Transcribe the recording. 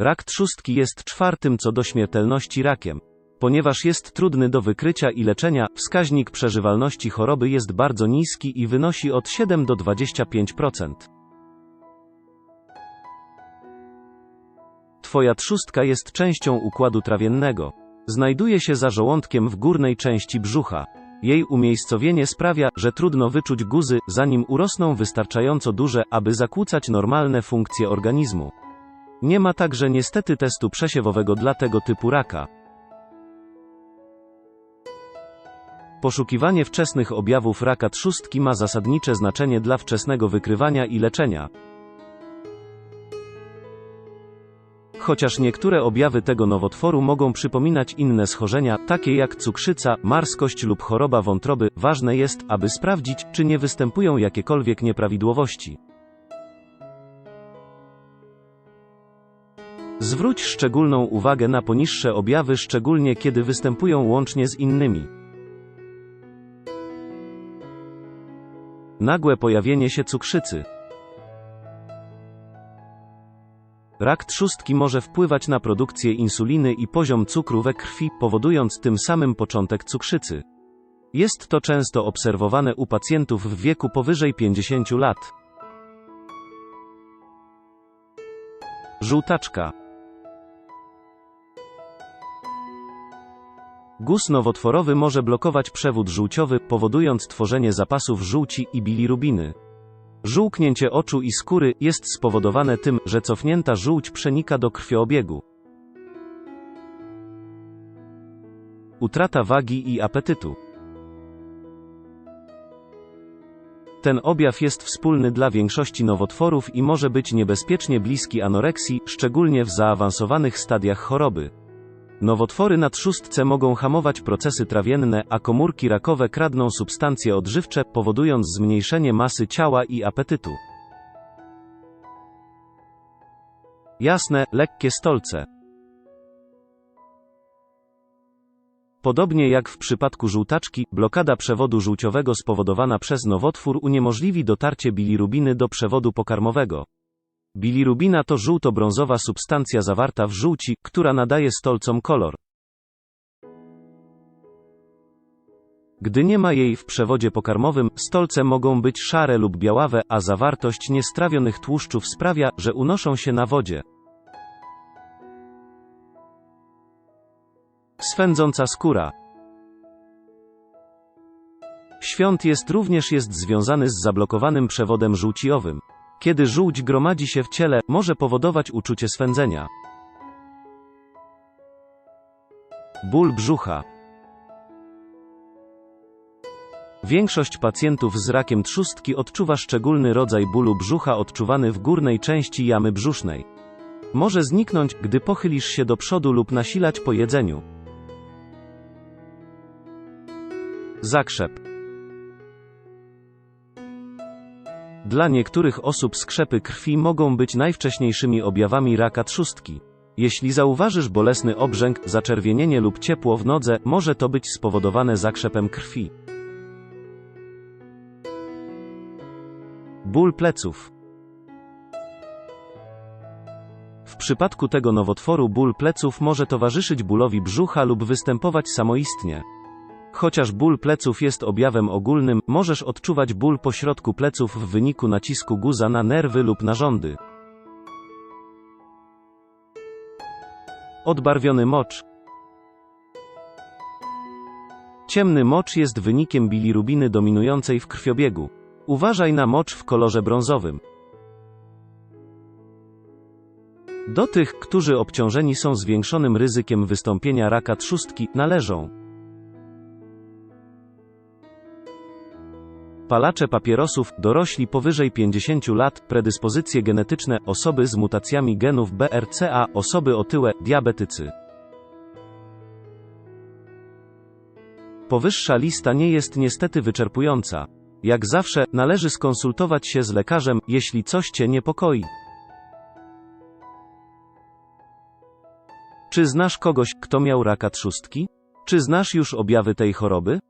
Rak trzustki jest czwartym co do śmiertelności rakiem. Ponieważ jest trudny do wykrycia i leczenia, wskaźnik przeżywalności choroby jest bardzo niski i wynosi od 7 do 25%. Twoja trzustka jest częścią układu trawiennego. Znajduje się za żołądkiem w górnej części brzucha. Jej umiejscowienie sprawia, że trudno wyczuć guzy, zanim urosną wystarczająco duże, aby zakłócać normalne funkcje organizmu. Nie ma także niestety testu przesiewowego dla tego typu raka. Poszukiwanie wczesnych objawów raka trzustki ma zasadnicze znaczenie dla wczesnego wykrywania i leczenia. Chociaż niektóre objawy tego nowotworu mogą przypominać inne schorzenia, takie jak cukrzyca, marskość lub choroba wątroby, ważne jest, aby sprawdzić, czy nie występują jakiekolwiek nieprawidłowości. Zwróć szczególną uwagę na poniższe objawy, szczególnie kiedy występują łącznie z innymi. Nagłe pojawienie się cukrzycy. Rak trzustki może wpływać na produkcję insuliny i poziom cukru we krwi, powodując tym samym początek cukrzycy. Jest to często obserwowane u pacjentów w wieku powyżej 50 lat. Żółtaczka. Guz nowotworowy może blokować przewód żółciowy, powodując tworzenie zapasów żółci i bilirubiny. Żółknięcie oczu i skóry jest spowodowane tym, że cofnięta żółć przenika do krwioobiegu. Utrata wagi i apetytu. Ten objaw jest wspólny dla większości nowotworów i może być niebezpiecznie bliski anoreksji, szczególnie w zaawansowanych stadiach choroby. Nowotwory na trzustce mogą hamować procesy trawienne, a komórki rakowe kradną substancje odżywcze, powodując zmniejszenie masy ciała i apetytu. Jasne, lekkie stolce. Podobnie jak w przypadku żółtaczki, blokada przewodu żółciowego spowodowana przez nowotwór uniemożliwi dotarcie bilirubiny do przewodu pokarmowego. Bilirubina to żółto-brązowa substancja zawarta w żółci, która nadaje stolcom kolor. Gdy nie ma jej w przewodzie pokarmowym, stolce mogą być szare lub białawe, a zawartość niestrawionych tłuszczów sprawia, że unoszą się na wodzie. Swędząca skóra. Świąt jest również jest związany z zablokowanym przewodem żółciowym. Kiedy żółć gromadzi się w ciele, może powodować uczucie swędzenia. Ból brzucha. Większość pacjentów z rakiem trzustki odczuwa szczególny rodzaj bólu brzucha odczuwany w górnej części jamy brzusznej. Może zniknąć, gdy pochylisz się do przodu lub nasilać po jedzeniu. Zakrzep. Dla niektórych osób skrzepy krwi mogą być najwcześniejszymi objawami raka trzustki. Jeśli zauważysz bolesny obrzęk, zaczerwienienie lub ciepło w nodze, może to być spowodowane zakrzepem krwi. Ból pleców. W przypadku tego nowotworu ból pleców może towarzyszyć bólowi brzucha lub występować samoistnie. Chociaż ból pleców jest objawem ogólnym, możesz odczuwać ból pośrodku pleców w wyniku nacisku guza na nerwy lub narządy. Odbarwiony mocz. Ciemny mocz jest wynikiem bilirubiny dominującej w krwiobiegu. Uważaj na mocz w kolorze brązowym. Do tych, którzy obciążeni są zwiększonym ryzykiem wystąpienia raka trzustki, należą Palacze papierosów, dorośli powyżej 50 lat, predyspozycje genetyczne, osoby z mutacjami genów BRCA, osoby otyłe, diabetycy. Powyższa lista nie jest niestety wyczerpująca. Jak zawsze, należy skonsultować się z lekarzem, jeśli coś Cię niepokoi. Czy znasz kogoś, kto miał raka trzustki? Czy znasz już objawy tej choroby?